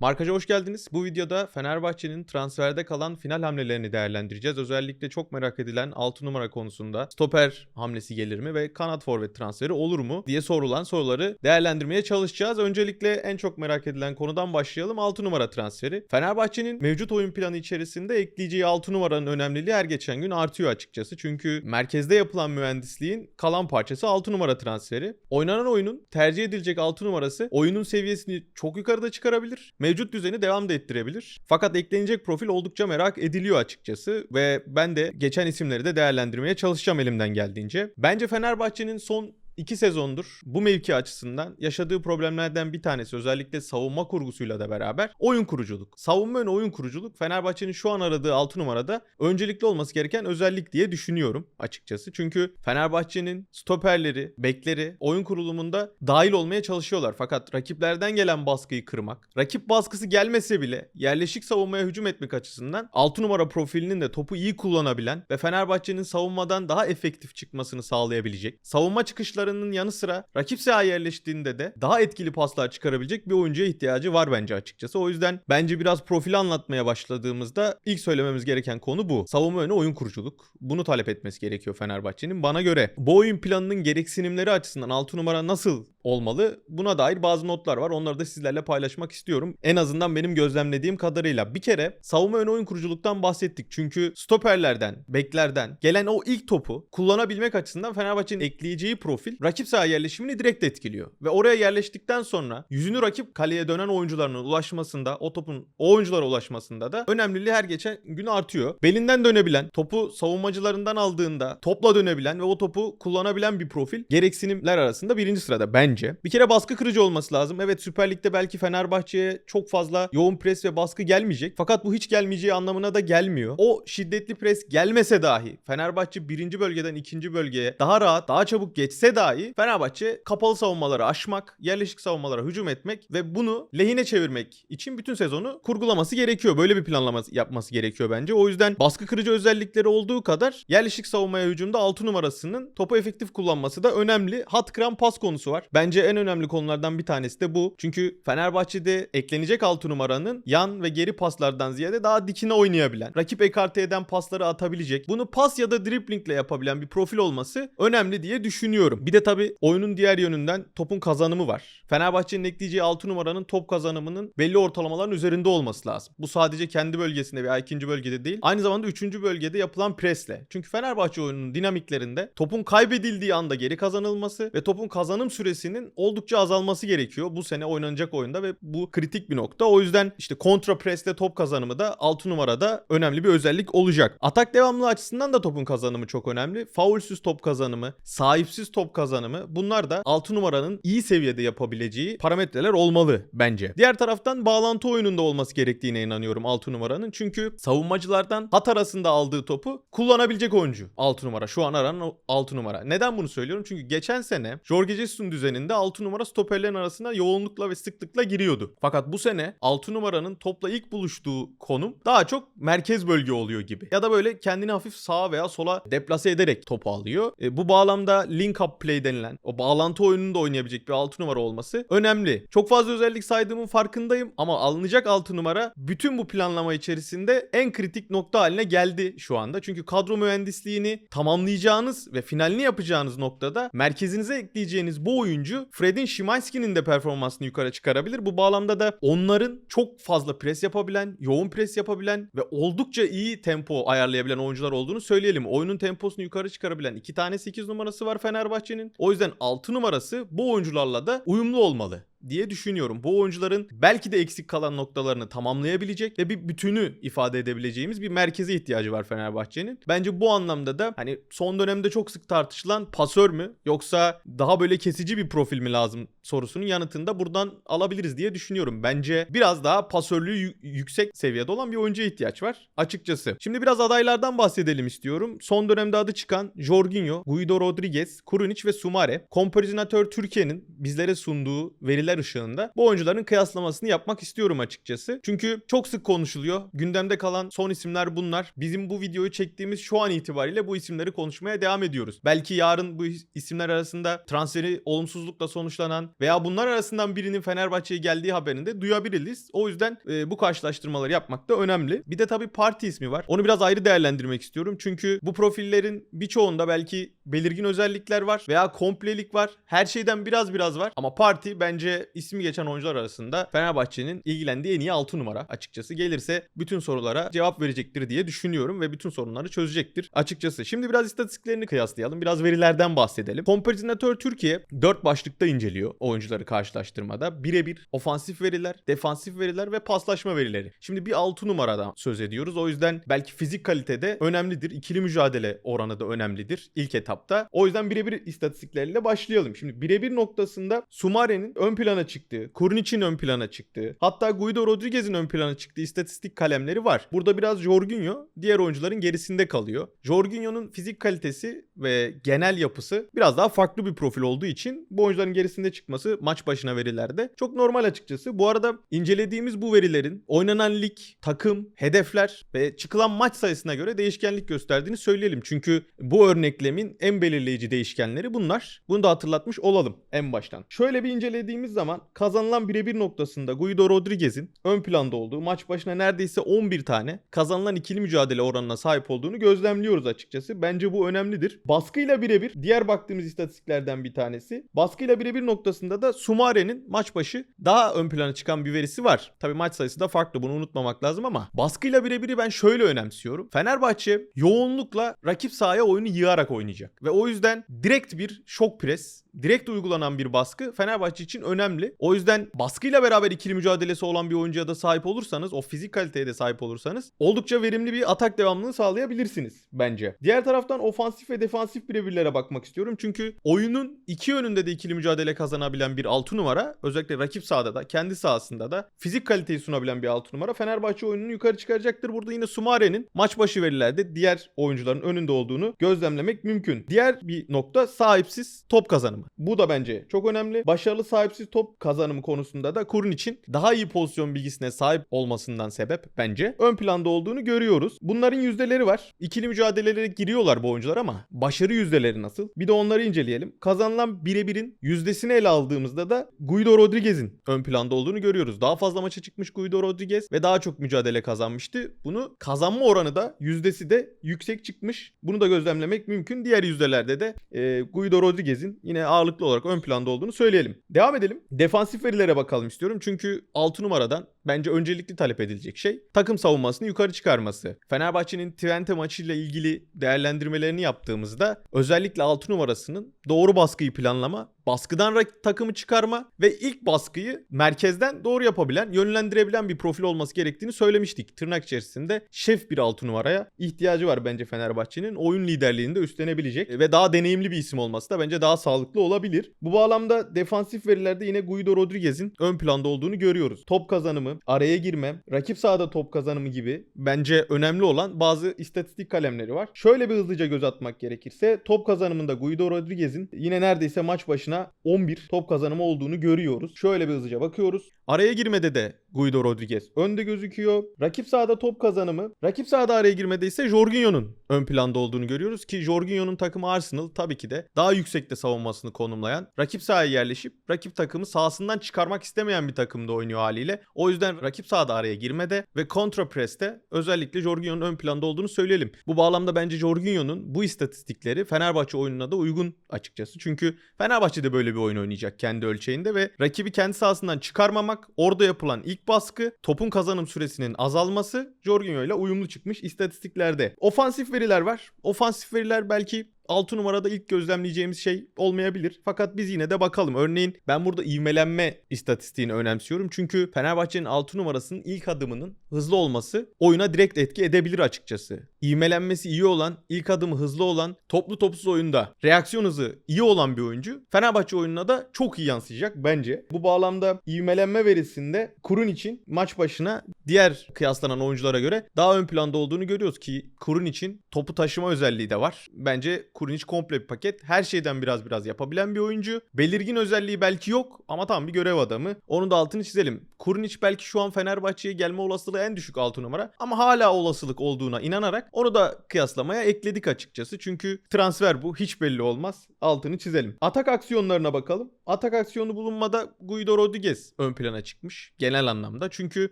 Markaja hoş geldiniz. Bu videoda Fenerbahçe'nin transferde kalan final hamlelerini değerlendireceğiz. Özellikle çok merak edilen 6 numara konusunda stoper hamlesi gelir mi ve kanat forvet transferi olur mu diye sorulan soruları değerlendirmeye çalışacağız. Öncelikle en çok merak edilen konudan başlayalım. 6 numara transferi. Fenerbahçe'nin mevcut oyun planı içerisinde ekleyeceği 6 numaranın önemliliği her geçen gün artıyor açıkçası. Çünkü merkezde yapılan mühendisliğin kalan parçası 6 numara transferi. Oynanan oyunun tercih edilecek 6 numarası oyunun seviyesini çok yukarıda çıkarabilir mevcut düzeni devam da ettirebilir. Fakat eklenecek profil oldukça merak ediliyor açıkçası ve ben de geçen isimleri de değerlendirmeye çalışacağım elimden geldiğince. Bence Fenerbahçe'nin son 2 sezondur bu mevki açısından yaşadığı problemlerden bir tanesi özellikle savunma kurgusuyla da beraber oyun kuruculuk. Savunma ön oyun kuruculuk Fenerbahçe'nin şu an aradığı 6 numarada öncelikli olması gereken özellik diye düşünüyorum açıkçası. Çünkü Fenerbahçe'nin stoperleri, bekleri oyun kurulumunda dahil olmaya çalışıyorlar. Fakat rakiplerden gelen baskıyı kırmak, rakip baskısı gelmese bile yerleşik savunmaya hücum etmek açısından 6 numara profilinin de topu iyi kullanabilen ve Fenerbahçe'nin savunmadan daha efektif çıkmasını sağlayabilecek, savunma çıkışları paslarının yanı sıra rakip sahaya yerleştiğinde de daha etkili paslar çıkarabilecek bir oyuncuya ihtiyacı var bence açıkçası. O yüzden bence biraz profili anlatmaya başladığımızda ilk söylememiz gereken konu bu. Savunma önü oyun kuruculuk. Bunu talep etmesi gerekiyor Fenerbahçe'nin. Bana göre bu oyun planının gereksinimleri açısından 6 numara nasıl olmalı? Buna dair bazı notlar var. Onları da sizlerle paylaşmak istiyorum. En azından benim gözlemlediğim kadarıyla. Bir kere savunma ön oyun kuruculuktan bahsettik. Çünkü stoperlerden, beklerden gelen o ilk topu kullanabilmek açısından Fenerbahçe'nin ekleyeceği profil rakip saha yerleşimini direkt etkiliyor. Ve oraya yerleştikten sonra yüzünü rakip kaleye dönen oyuncularının ulaşmasında, o topun o oyunculara ulaşmasında da önemliliği her geçen gün artıyor. Belinden dönebilen, topu savunmacılarından aldığında topla dönebilen ve o topu kullanabilen bir profil gereksinimler arasında birinci sırada bence. Bir kere baskı kırıcı olması lazım. Evet Süper Lig'de belki Fenerbahçe'ye çok fazla yoğun pres ve baskı gelmeyecek. Fakat bu hiç gelmeyeceği anlamına da gelmiyor. O şiddetli pres gelmese dahi Fenerbahçe birinci bölgeden ikinci bölgeye daha rahat, daha çabuk geçse dahi Fenerbahçe kapalı savunmaları aşmak, yerleşik savunmalara hücum etmek ve bunu lehine çevirmek için bütün sezonu kurgulaması gerekiyor. Böyle bir planlama yapması gerekiyor bence. O yüzden baskı kırıcı özellikleri olduğu kadar yerleşik savunmaya hücumda 6 numarasının topu efektif kullanması da önemli. Hat kıran pas konusu var. Bence en önemli konulardan bir tanesi de bu. Çünkü Fenerbahçe'de eklenecek 6 numaranın yan ve geri paslardan ziyade daha dikine oynayabilen, rakip ekarte eden pasları atabilecek, bunu pas ya da driblingle yapabilen bir profil olması önemli diye düşünüyorum. Bir de tabii oyunun diğer yönünden topun kazanımı var. Fenerbahçe'nin ekleyeceği 6 numaranın top kazanımının belli ortalamaların üzerinde olması lazım. Bu sadece kendi bölgesinde veya ikinci bölgede değil. Aynı zamanda üçüncü bölgede yapılan presle. Çünkü Fenerbahçe oyununun dinamiklerinde topun kaybedildiği anda geri kazanılması ve topun kazanım süresinin oldukça azalması gerekiyor bu sene oynanacak oyunda ve bu kritik bir nokta. O yüzden işte kontra presle top kazanımı da 6 numarada önemli bir özellik olacak. Atak devamlılığı açısından da topun kazanımı çok önemli. Faulsüz top kazanımı, sahipsiz top kazanımı bunlar da 6 numaranın iyi seviyede yapabileceği parametreler olmalı bence. Diğer taraftan bağlantı oyununda olması gerektiğine inanıyorum 6 numaranın. Çünkü savunmacılardan hat arasında aldığı topu kullanabilecek oyuncu 6 numara. Şu an aranan 6 numara. Neden bunu söylüyorum? Çünkü geçen sene Jorge Jesus'un düzeninde 6 numara stoperlerin arasına yoğunlukla ve sıklıkla giriyordu. Fakat bu sene 6 numaranın topla ilk buluştuğu konum daha çok merkez bölge oluyor gibi. Ya da böyle kendini hafif sağa veya sola deplase ederek topu alıyor. E, bu bağlamda link up play denilen o bağlantı oyununu da oynayabilecek bir 6 numara olması önemli. Çok fazla özellik saydığımın farkındayım ama alınacak 6 numara bütün bu planlama içerisinde en kritik nokta haline geldi şu anda. Çünkü kadro mühendisliğini tamamlayacağınız ve finalini yapacağınız noktada merkezinize ekleyeceğiniz bu oyuncu Fred'in Szymański'nin de performansını yukarı çıkarabilir. Bu bağlamda da onların çok fazla pres yapabilen, yoğun pres yapabilen ve oldukça iyi tempo ayarlayabilen oyuncular olduğunu söyleyelim. Oyunun temposunu yukarı çıkarabilen iki tane 8 numarası var Fenerbahçe'nin. O yüzden 6 numarası bu oyuncularla da uyumlu olmalı diye düşünüyorum. Bu oyuncuların belki de eksik kalan noktalarını tamamlayabilecek ve bir bütünü ifade edebileceğimiz bir merkeze ihtiyacı var Fenerbahçe'nin. Bence bu anlamda da hani son dönemde çok sık tartışılan pasör mü yoksa daha böyle kesici bir profil mi lazım sorusunun yanıtını da buradan alabiliriz diye düşünüyorum. Bence biraz daha pasörlüğü yüksek seviyede olan bir oyuncuya ihtiyaç var açıkçası. Şimdi biraz adaylardan bahsedelim istiyorum. Son dönemde adı çıkan Jorginho, Guido Rodriguez, Kurunic ve Sumare. Kompozitatör Türkiye'nin bizlere sunduğu veriler veriler ışığında bu oyuncuların kıyaslamasını yapmak istiyorum açıkçası. Çünkü çok sık konuşuluyor. Gündemde kalan son isimler bunlar. Bizim bu videoyu çektiğimiz şu an itibariyle bu isimleri konuşmaya devam ediyoruz. Belki yarın bu isimler arasında transferi olumsuzlukla sonuçlanan veya bunlar arasından birinin Fenerbahçe'ye geldiği haberini de duyabiliriz. O yüzden e, bu karşılaştırmaları yapmak da önemli. Bir de tabii parti ismi var. Onu biraz ayrı değerlendirmek istiyorum. Çünkü bu profillerin birçoğunda belki belirgin özellikler var veya komplelik var. Her şeyden biraz biraz var. Ama parti bence ismi geçen oyuncular arasında Fenerbahçe'nin ilgilendiği en iyi 6 numara açıkçası. Gelirse bütün sorulara cevap verecektir diye düşünüyorum ve bütün sorunları çözecektir açıkçası. Şimdi biraz istatistiklerini kıyaslayalım. Biraz verilerden bahsedelim. Kompozitör Türkiye 4 başlıkta inceliyor oyuncuları karşılaştırmada. Birebir ofansif veriler, defansif veriler ve paslaşma verileri. Şimdi bir 6 numaradan söz ediyoruz. O yüzden belki fizik kalitede önemlidir. İkili mücadele oranı da önemlidir ilk etapta. O yüzden birebir istatistiklerle başlayalım. Şimdi birebir noktasında Sumare'nin ön plana çıktığı, Kurnic'in ön plana çıktığı, hatta Guido Rodriguez'in ön plana çıktığı istatistik kalemleri var. Burada biraz Jorginho diğer oyuncuların gerisinde kalıyor. Jorginho'nun fizik kalitesi ve genel yapısı biraz daha farklı bir profil olduğu için bu oyuncuların gerisinde çıkması maç başına verilerde çok normal açıkçası. Bu arada incelediğimiz bu verilerin oynanan lig, takım, hedefler ve çıkılan maç sayısına göre değişkenlik gösterdiğini söyleyelim. Çünkü bu örneklemin en belirleyici değişkenleri bunlar. Bunu da hatırlatmış olalım en baştan. Şöyle bir incelediğimiz zaman kazanılan birebir noktasında Guido Rodriguez'in ön planda olduğu maç başına neredeyse 11 tane kazanılan ikili mücadele oranına sahip olduğunu gözlemliyoruz açıkçası. Bence bu önemlidir. Baskıyla birebir diğer baktığımız istatistiklerden bir tanesi. Baskıyla birebir noktasında da Sumare'nin maç başı daha ön plana çıkan bir verisi var. Tabi maç sayısı da farklı bunu unutmamak lazım ama baskıyla birebiri ben şöyle önemsiyorum. Fenerbahçe yoğunlukla rakip sahaya oyunu yığarak oynayacak. Ve o yüzden direkt bir şok pres, direkt uygulanan bir baskı Fenerbahçe için önemli. O yüzden baskıyla beraber ikili mücadelesi olan bir oyuncuya da sahip olursanız, o fizik kaliteye de sahip olursanız oldukça verimli bir atak devamlılığı sağlayabilirsiniz bence. Diğer taraftan ofansif ve defansif birebirlere bakmak istiyorum. Çünkü oyunun iki yönünde de ikili mücadele kazanabilen bir 6 numara, özellikle rakip sahada da, kendi sahasında da fizik kaliteyi sunabilen bir 6 numara Fenerbahçe oyununu yukarı çıkaracaktır. Burada yine Sumare'nin maç başı verilerde diğer oyuncuların önünde olduğunu gözlemlemek mümkün. Diğer bir nokta sahipsiz top kazanımı. Bu da bence çok önemli. Başarılı sahipsiz top kazanımı konusunda da Kurun için daha iyi pozisyon bilgisine sahip olmasından sebep bence ön planda olduğunu görüyoruz. Bunların yüzdeleri var. İkili mücadelelere giriyorlar bu oyuncular ama başarı yüzdeleri nasıl? Bir de onları inceleyelim. Kazanılan birebirin yüzdesini ele aldığımızda da Guido Rodriguez'in ön planda olduğunu görüyoruz. Daha fazla maça çıkmış Guido Rodriguez ve daha çok mücadele kazanmıştı. Bunu kazanma oranı da yüzdesi de yüksek çıkmış. Bunu da gözlemlemek mümkün. Diğer yüzdelerde de e, Guido Rodriguez'in yine ağırlıklı olarak ön planda olduğunu söyleyelim. Devam edelim. Defansif verilere bakalım istiyorum. Çünkü 6 numaradan bence öncelikli talep edilecek şey takım savunmasını yukarı çıkarması. Fenerbahçe'nin Twente maçıyla ilgili değerlendirmelerini yaptığımızda özellikle 6 numarasının doğru baskıyı planlama, baskıdan takımı çıkarma ve ilk baskıyı merkezden doğru yapabilen, yönlendirebilen bir profil olması gerektiğini söylemiştik. Tırnak içerisinde şef bir 6 numaraya ihtiyacı var bence Fenerbahçe'nin. Oyun liderliğini de üstlenebilecek ve daha deneyimli bir isim olması da bence daha sağlıklı olabilir. Bu bağlamda defansif verilerde yine Guido Rodriguez'in ön planda olduğunu görüyoruz. Top kazanımı, araya girme, rakip sahada top kazanımı gibi bence önemli olan bazı istatistik kalemleri var. Şöyle bir hızlıca göz atmak gerekirse top kazanımında Guido Rodriguez'in yine neredeyse maç başına 11 top kazanımı olduğunu görüyoruz. Şöyle bir hızlıca bakıyoruz. Araya girmede de Guido Rodriguez önde gözüküyor. Rakip sahada top kazanımı. Rakip sahada araya girmede ise Jorginho'nun ön planda olduğunu görüyoruz ki Jorginho'nun takımı Arsenal tabii ki de daha yüksekte savunmasını konumlayan, rakip sahaya yerleşip rakip takımı sahasından çıkarmak istemeyen bir takımda oynuyor haliyle. O yüzden rakip sahada araya girmede ve kontra preste özellikle Jorginho'nun ön planda olduğunu söyleyelim. Bu bağlamda bence Jorginho'nun bu istatistikleri Fenerbahçe oyununa da uygun açıkçası. Çünkü Fenerbahçe de böyle bir oyun oynayacak kendi ölçeğinde ve rakibi kendi sahasından çıkarmamak, orada yapılan ilk baskı, topun kazanım süresinin azalması Jorginho ile uyumlu çıkmış istatistiklerde. Ofansif veriler var. Ofansif veriler belki 6 numarada ilk gözlemleyeceğimiz şey olmayabilir. Fakat biz yine de bakalım. Örneğin ben burada ivmelenme istatistiğini önemsiyorum. Çünkü Fenerbahçe'nin 6 numarasının ilk adımının hızlı olması oyuna direkt etki edebilir açıkçası. İvmelenmesi iyi olan, ilk adımı hızlı olan, toplu topsuz oyunda reaksiyon hızı iyi olan bir oyuncu Fenerbahçe oyununa da çok iyi yansıyacak bence. Bu bağlamda ivmelenme verisinde Kurun için maç başına diğer kıyaslanan oyunculara göre daha ön planda olduğunu görüyoruz ki Kurun için topu taşıma özelliği de var. Bence Kurun komple bir paket. Her şeyden biraz biraz yapabilen bir oyuncu. Belirgin özelliği belki yok ama tam bir görev adamı. Onun da altını çizelim. Kurunic belki şu an Fenerbahçe'ye gelme olasılığı en düşük 6 numara ama hala olasılık olduğuna inanarak onu da kıyaslamaya ekledik açıkçası. Çünkü transfer bu hiç belli olmaz. Altını çizelim. Atak aksiyonlarına bakalım. Atak aksiyonu bulunmada Guido Rodriguez ön plana çıkmış genel anlamda. Çünkü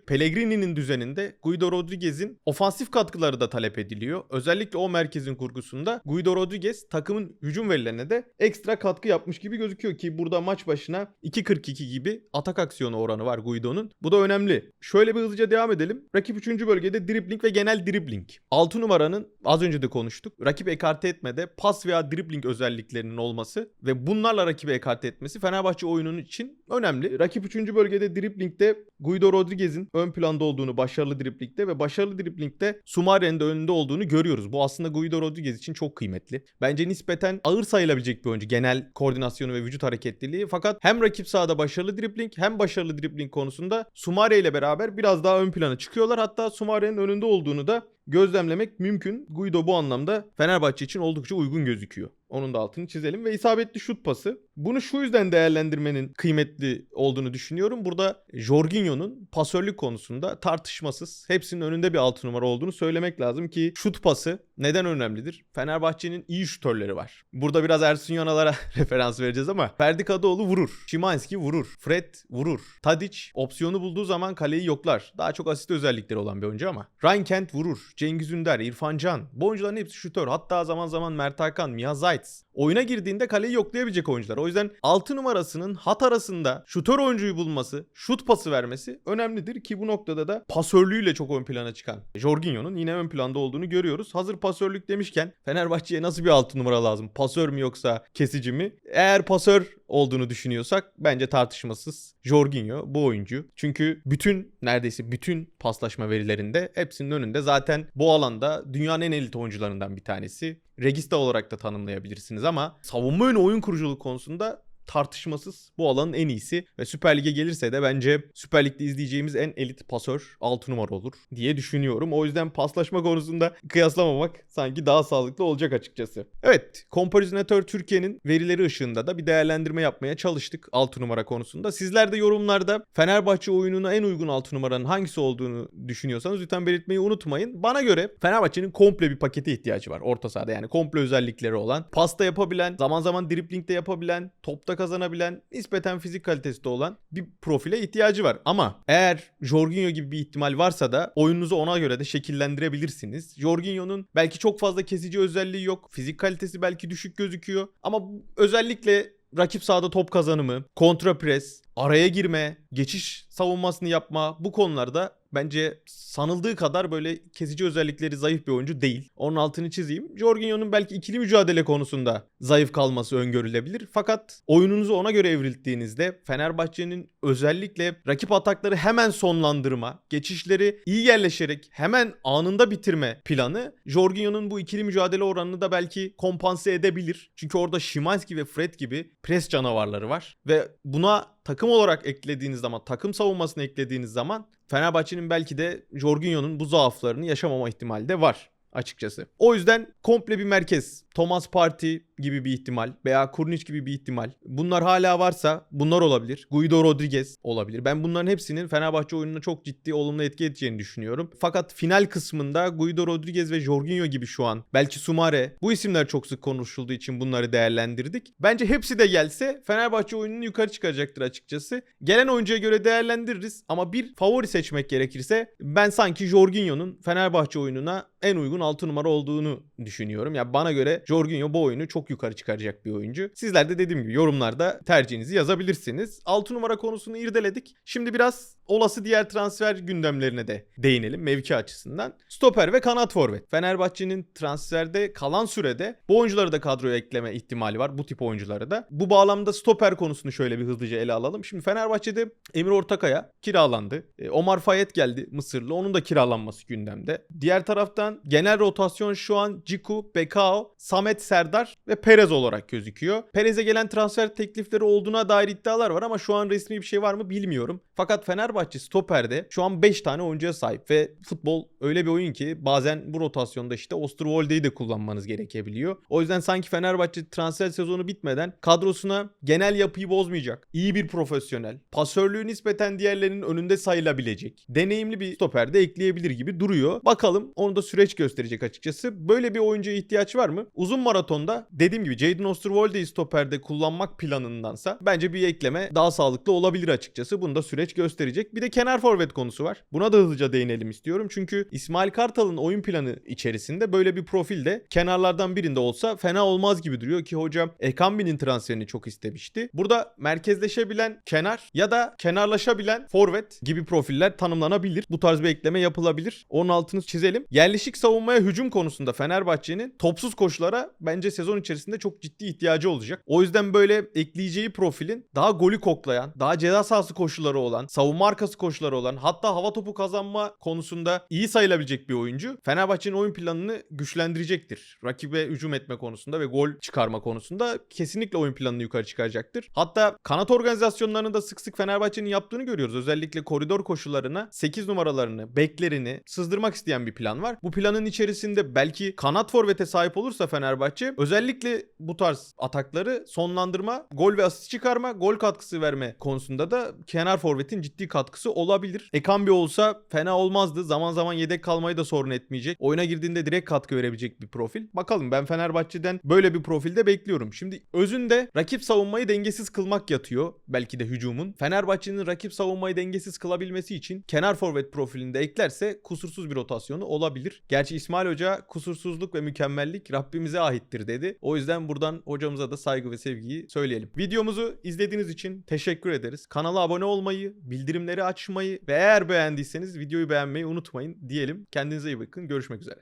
Pellegrini'nin düzeninde Guido Rodriguez'in ofansif katkıları da talep ediliyor. Özellikle o merkezin kurgusunda Guido Rodriguez takımın hücum verilerine de ekstra katkı yapmış gibi gözüküyor ki burada maç başına 2.42 gibi atak aksiyonu oranı var Guido'nun. Bu da önemli. Şöyle bir hızlıca devam edelim. Rakip 3. bölgede dribbling ve genel dribbling. 6 numaranın az önce de konuştuk. Rakip ekarte etmede pas veya dribbling özelliklerinin olması ve bunlarla rakibi ekarte etmesi Fenerbahçe oyunun için önemli. Rakip 3. bölgede dribblingde Guido Rodriguez'in ön planda olduğunu başarılı dribblingde ve başarılı dribblingde Sumare'nin de önünde olduğunu görüyoruz. Bu aslında Guido Rodriguez için çok kıymetli. Bence nispeten ağır sayılabilecek bir oyuncu. Genel koordinasyonu ve vücut hareketliliği. Fakat hem rakip sahada başarılı dribbling hem başarılı dribbling konusunda Sumare ile beraber biraz daha ön plana çıkıyorlar. Hatta Sumare'nin önünde olduğunu da gözlemlemek mümkün. Guido bu anlamda Fenerbahçe için oldukça uygun gözüküyor. Onun da altını çizelim ve isabetli şut pası. Bunu şu yüzden değerlendirmenin kıymetli olduğunu düşünüyorum. Burada Jorginho'nun pasörlük konusunda tartışmasız hepsinin önünde bir altı numara olduğunu söylemek lazım ki şut pası neden önemlidir? Fenerbahçe'nin iyi şutörleri var. Burada biraz Ersun Yanal'a referans vereceğiz ama Ferdi Kadıoğlu vurur. Şimanski vurur. Fred vurur. Tadic opsiyonu bulduğu zaman kaleyi yoklar. Daha çok asist özellikleri olan bir oyuncu ama. Ryan Kent vurur. Cengiz Ünder, İrfan Can. Bu oyuncuların hepsi şutör. Hatta zaman zaman Mert Hakan, Mia Zayt. Oyuna girdiğinde kaleyi yoklayabilecek oyuncular. O yüzden 6 numarasının hat arasında şutör oyuncuyu bulması, şut pası vermesi önemlidir ki bu noktada da pasörlüğüyle çok ön plana çıkan Jorginho'nun yine ön planda olduğunu görüyoruz. Hazır pasörlük demişken Fenerbahçe'ye nasıl bir 6 numara lazım? Pasör mü yoksa kesici mi? Eğer pasör olduğunu düşünüyorsak bence tartışmasız Jorginho bu oyuncu. Çünkü bütün neredeyse bütün paslaşma verilerinde hepsinin önünde zaten bu alanda dünyanın en elit oyuncularından bir tanesi. Regista olarak da tanımlayabilirsiniz ama savunma oyun kuruculuk konusunda tartışmasız bu alanın en iyisi ve Süper Lig'e gelirse de bence Süper Lig'de izleyeceğimiz en elit pasör 6 numara olur diye düşünüyorum. O yüzden paslaşma konusunda kıyaslamamak sanki daha sağlıklı olacak açıkçası. Evet, Comparisonatör Türkiye'nin verileri ışığında da bir değerlendirme yapmaya çalıştık 6 numara konusunda. Sizler de yorumlarda Fenerbahçe oyununa en uygun 6 numaranın hangisi olduğunu düşünüyorsanız lütfen belirtmeyi unutmayın. Bana göre Fenerbahçe'nin komple bir pakete ihtiyacı var orta sahada yani komple özellikleri olan, pasta yapabilen, zaman zaman dribbling de yapabilen, topta kazanabilen, nispeten fizik kalitesi de olan bir profile ihtiyacı var. Ama eğer Jorginho gibi bir ihtimal varsa da oyununuzu ona göre de şekillendirebilirsiniz. Jorginho'nun belki çok fazla kesici özelliği yok. Fizik kalitesi belki düşük gözüküyor. Ama özellikle rakip sahada top kazanımı, kontra pres, araya girme, geçiş savunmasını yapma bu konularda bence sanıldığı kadar böyle kesici özellikleri zayıf bir oyuncu değil. Onun altını çizeyim. Jorginho'nun belki ikili mücadele konusunda zayıf kalması öngörülebilir. Fakat oyununuzu ona göre evrilttiğinizde Fenerbahçe'nin özellikle rakip atakları hemen sonlandırma, geçişleri iyi yerleşerek hemen anında bitirme planı Jorginho'nun bu ikili mücadele oranını da belki kompanse edebilir. Çünkü orada Szymanski ve Fred gibi pres canavarları var ve buna takım olarak eklediğiniz zaman, takım savunmasını eklediğiniz zaman Fenerbahçe'nin belki de Jorginho'nun bu zaaflarını yaşamama ihtimali de var açıkçası. O yüzden komple bir merkez, Thomas Partey gibi bir ihtimal veya Kurnic gibi bir ihtimal. Bunlar hala varsa bunlar olabilir. Guido Rodriguez olabilir. Ben bunların hepsinin Fenerbahçe oyununa çok ciddi olumlu etki edeceğini düşünüyorum. Fakat final kısmında Guido Rodriguez ve Jorginho gibi şu an belki Sumare bu isimler çok sık konuşulduğu için bunları değerlendirdik. Bence hepsi de gelse Fenerbahçe oyununu yukarı çıkaracaktır açıkçası. Gelen oyuncuya göre değerlendiririz ama bir favori seçmek gerekirse ben sanki Jorginho'nun Fenerbahçe oyununa en uygun 6 numara olduğunu düşünüyorum. Ya bana göre Jorginho bu oyunu çok yukarı çıkaracak bir oyuncu. Sizler de dediğim gibi yorumlarda tercihinizi yazabilirsiniz. 6 numara konusunu irdeledik. Şimdi biraz olası diğer transfer gündemlerine de değinelim mevki açısından. Stoper ve kanat forvet. Fenerbahçe'nin transferde kalan sürede bu oyuncuları da kadroya ekleme ihtimali var. Bu tip oyuncuları da. Bu bağlamda stoper konusunu şöyle bir hızlıca ele alalım. Şimdi Fenerbahçe'de Emir Ortakaya kiralandı. E, Omar Fayet geldi Mısırlı. Onun da kiralanması gündemde. Diğer taraftan genel rotasyon şu an Ciku, Bekao, Samet Serdar ve Perez olarak gözüküyor. Perez'e gelen transfer teklifleri olduğuna dair iddialar var ama şu an resmi bir şey var mı bilmiyorum. Fakat Fenerbahçe stoperde şu an 5 tane oyuncuya sahip ve futbol öyle bir oyun ki bazen bu rotasyonda işte Osterwolde'yi de kullanmanız gerekebiliyor. O yüzden sanki Fenerbahçe transfer sezonu bitmeden kadrosuna genel yapıyı bozmayacak. iyi bir profesyonel, pasörlüğü nispeten diğerlerinin önünde sayılabilecek, deneyimli bir stoper de ekleyebilir gibi duruyor. Bakalım onu da süreç gösterecek açıkçası. Böyle bir oyuncuya ihtiyaç var mı? Uzun maratonda dediğim gibi Jadon Osterwolde'yi stoperde kullanmak planındansa bence bir ekleme daha sağlıklı olabilir açıkçası. Bunu da süreç gösterecek. Bir de kenar forvet konusu var. Buna da hızlıca değinelim istiyorum. Çünkü İsmail Kartal'ın oyun planı içerisinde böyle bir profil de kenarlardan birinde olsa fena olmaz gibi duruyor ki hocam Ekambi'nin transferini çok istemişti. Burada merkezleşebilen kenar ya da kenarlaşabilen forvet gibi profiller tanımlanabilir. Bu tarz bir ekleme yapılabilir. Onun altını çizelim. Yerleşik savunmaya hücum konusunda Fenerbahçe'nin topsuz koşulara bence sezon içerisinde çok ciddi ihtiyacı olacak. O yüzden böyle ekleyeceği profilin daha golü koklayan, daha ceza sahası koşuları olan, savunma arkası koşuları olan, hatta hava topu kazanma konusunda iyi sayılabilecek bir oyuncu Fenerbahçe'nin oyun planını güçlendirecektir. Rakibe hücum etme konusunda ve gol çıkarma konusunda kesinlikle oyun planını yukarı çıkaracaktır. Hatta kanat organizasyonlarında sık sık Fenerbahçe'nin yaptığını görüyoruz. Özellikle koridor koşularına 8 numaralarını, beklerini sızdırmak isteyen bir plan var. Bu planın içerisinde belki kanat forvete sahip olursa Fenerbahçe özellikle bu tarz atakları sonlandırma, gol ve asist çıkarma, gol katkısı verme konusunda da kenar forvetin ciddi katkısı olabilir. Ekambi olsa fena olmazdı. Zaman zaman yedek kalmayı da sorun etmeyecek. Oyuna girdiğinde direkt katkı verebilecek bir profil. Bakalım ben Fenerbahçe'den böyle bir profilde bekliyorum. Şimdi özünde rakip savunmayı dengesiz kılmak yatıyor. Belki de hücumun. Fenerbahçe'nin rakip savunmayı dengesiz kılabilmesi için kenar forvet profilinde eklerse kusursuz bir rotasyonu olabilir. Gerçi İsmail Hoca kusursuzluk ve mükemmellik Rabbimize ahittir dedi. O yüzden buradan hocamıza da saygı ve sevgiyi söyleyelim. Videomuzu izlediğiniz için teşekkür ederiz. Kanala abone olmayı, bildirimleri açmayı ve eğer beğendiyseniz videoyu beğenmeyi unutmayın diyelim. Kendinize iyi bakın. Görüşmek üzere.